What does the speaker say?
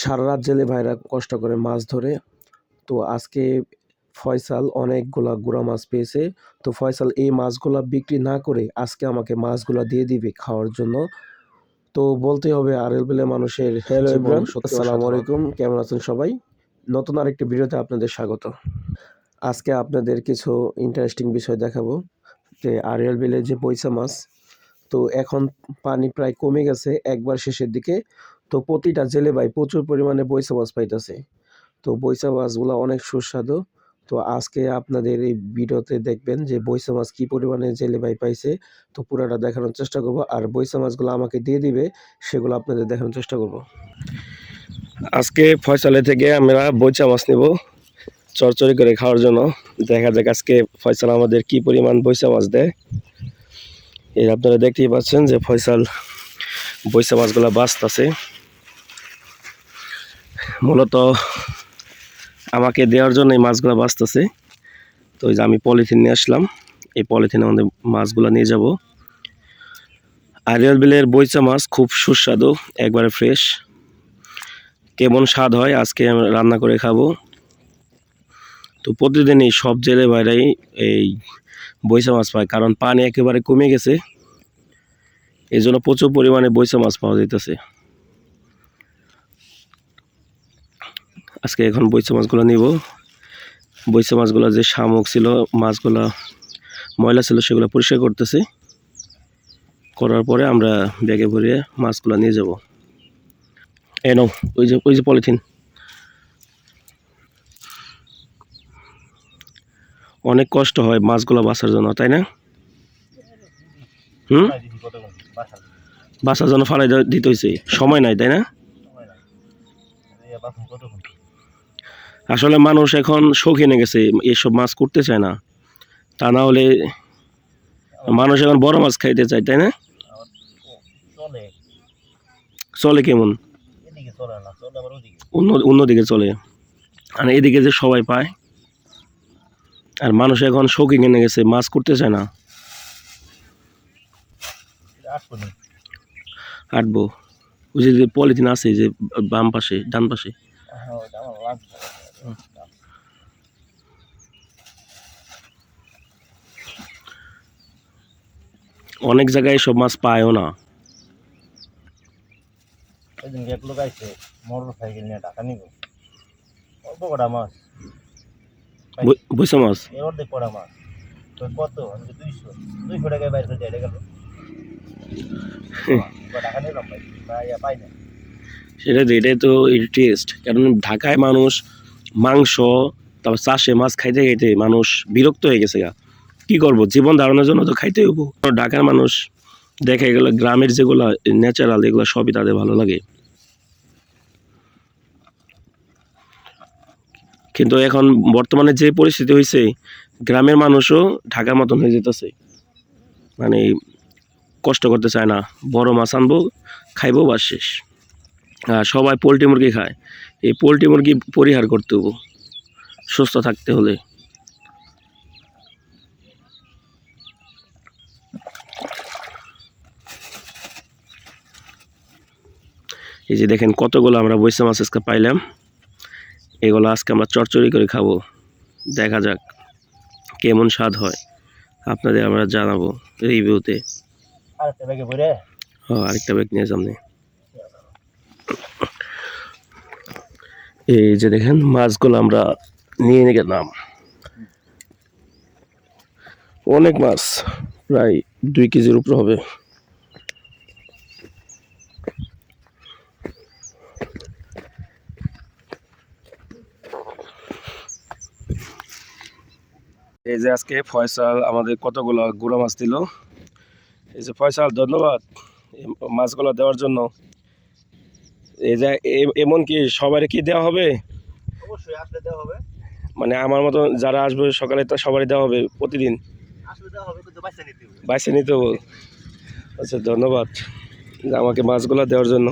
সারা রাত জেলে ভাইরা কষ্ট করে মাছ ধরে। তো আজকে ফয়সাল অনেকগুলা গুড়া মাছ পেয়েছে। তো ফয়সাল এই মাছগুলা বিক্রি না করে আজকে আমাকে মাছগুলা দিয়ে দিবে খাওয়ার জন্য। তো বলতে হবে আরএল বিলে মানুষের হ্যালো আসসালামু আলাইকুম। কেমন আছেন সবাই? নতুন আরেকটি ভিডিওতে আপনাদের স্বাগত। আজকে আপনাদের কিছু ইন্টারেস্টিং বিষয় দেখাবো। যে আরিয়াল বিলে যে পয়সা মাছ তো এখন পানি প্রায় কমে গেছে একবার শেষের দিকে। তো প্রতিটা জেলে ভাই প্রচুর পরিমাণে বৈশা মাছ পাইতেছে। তো বৈশা মাছগুলো অনেক সুস্বাদু। তো আজকে আপনাদের এই ভিডিওতে দেখবেন যে বৈশা মাছ কি পরিমাণে জেলে ভাই পাইছে। তো পুরাটা দেখানোর চেষ্টা করব আর বৈশা মাছগুলো আমাকে দিয়ে দিবে, সেগুলো আপনাদের দেখানোর চেষ্টা করব। আজকে ফয়সালে থেকে আমরা বৈচা মাছ নেব চরচরি করে খাওয়ার জন্য। দেখা যাক আজকে ফয়সাল আমাদের কি পরিমাণ বৈশা মাছ দেয়। এই আপনারা দেখতেই পাচ্ছেন যে ফয়সাল বৈশা মাছগুলো বাঁচতেছে। মূলত আমাকে দেওয়ার জন্য এই মাছগুলো বাঁচতেছে। তো এই যে আমি পলিথিন নিয়ে আসলাম। এই পলিথিনে আমাদের মাছগুলো নিয়ে যাব। আরিয়াল বিলের বৈচা মাছ খুব সুস্বাদু, একবারে ফ্রেশ কেমন স্বাদ হয়, আজকে রান্না করে খাব। তো প্রতিদিনই সব জেলে বাইরেই এই বৈশা মাছ পায়, কারণ পানি একেবারে কমে গেছে। এই জন্য প্রচুর পরিমাণে বৈশা মাছ পাওয়া যাইতেছে। আজকে এখন বৈশা মাছগুলো নিব। বৈশা মাছগুলো যে শামুক ছিল, মাছগুলো, ময়লা ছিল, সেগুলো পরিষ্কার করতেছি। করার পরে আমরা ব্যাগে ভরিয়ে মাছগুলো নিয়ে যাব। এ নাও, ওই যে ওই যে পলিথিন। অনেক কষ্ট হয় মাছগুলো বাঁচার জন্য, তাই না? হুম? বাঁচার জন্য ফালাই দিতে হয়েছে সময় নাই, তাই না? আসলে মানুষ এখন শৌখিনে গেছে এসব মাছ করতে চায় না। তা না হলে মানুষ এখন বড় মাছ খাইতে চায় তাই না? চলে। কেমন? অন্যদিকে চলে। আর এদিকে যে সবাই পায় আর মানুষ এখন শৌখিন কিনে গেছে মাছ করতে চায় না। আসব নি ওই যে পলিথিন আছে যে বাম পাশে ডান পাশে। হ্যাঁ ওটা আমার লাগবে অনেক জায়গায় সব মাছ পায়ও না। ওই দিন এক লোক আইছে মোটর সাইকেল নিয়ে টাকা নিব। অল্প কটা মাছ। বৈশা মাছ? এর অর্ধেক কটা মাছ। কত? আমি দুইশো। দুইশো টাকায় বাইরে করে দিয়ে গেল। নিলাম ভাই। পাই না। সেটা তো এটাই তো টেস্ট কারণ ঢাকায় মানুষ মাংস, তারপর চাষে মাছ খাইতে খাইতে মানুষ বিরক্ত হয়ে গেছে গা। কি করব? জীবন ধারণের জন্য তো খাইতে হইব। ঢাকার মানুষ দেখে গেল গ্রামের যেগুলো ন্যাচারাল এগুলো সবই তাদের ভালো লাগে। কিন্তু এখন বর্তমানে যে পরিস্থিতি হয়েছে গ্রামের মানুষও ঢাকার মতন হয়ে যেতেছে। মানে কষ্ট করতে চায় না। বড় মাছ আনব, খাইবো বা শেষ। সবাই পোলট্রি মুরগি খায়। এই পোলট্রি মুরগি পরিহার করতে হব সুস্থ থাকতে হলে। এই যে দেখেন কতগুলো আমরা বৈশা মাছ আজকে পাইলাম। এগুলো আজকে আমরা চচ্চড়ি করে খাব। দেখা যাক কেমন স্বাদ হয়। আপনাদের আমরা জানাব রিভিউতে আরেকটা ব্যাগ নিয়ে সামনে। এই যে দেখেন, মাছগুলো আমরা নিয়ে নিয়ে গেলাম। অনেক মাছ, প্রায় দুই কেজির উপর হবে। এই যে আজকে ফয়সাল আমাদের কতগুলো গুঁড়ো মাছ দিল। এই যে ফয়সাল, ধন্যবাদ মাছগুলো দেওয়ার জন্য। এই যে এমন কি সবারই কি দেওয়া হবে? অবশ্যই আসলে দেওয়া হবে। মানে আমার মতো যারা আসবে সকালে তো সবারই দেওয়া হবে প্রতিদিন? বাইসে নিতে হবে। আচ্ছা ধন্যবাদ। যে আমাকে মাছগুলো দেওয়ার জন্য।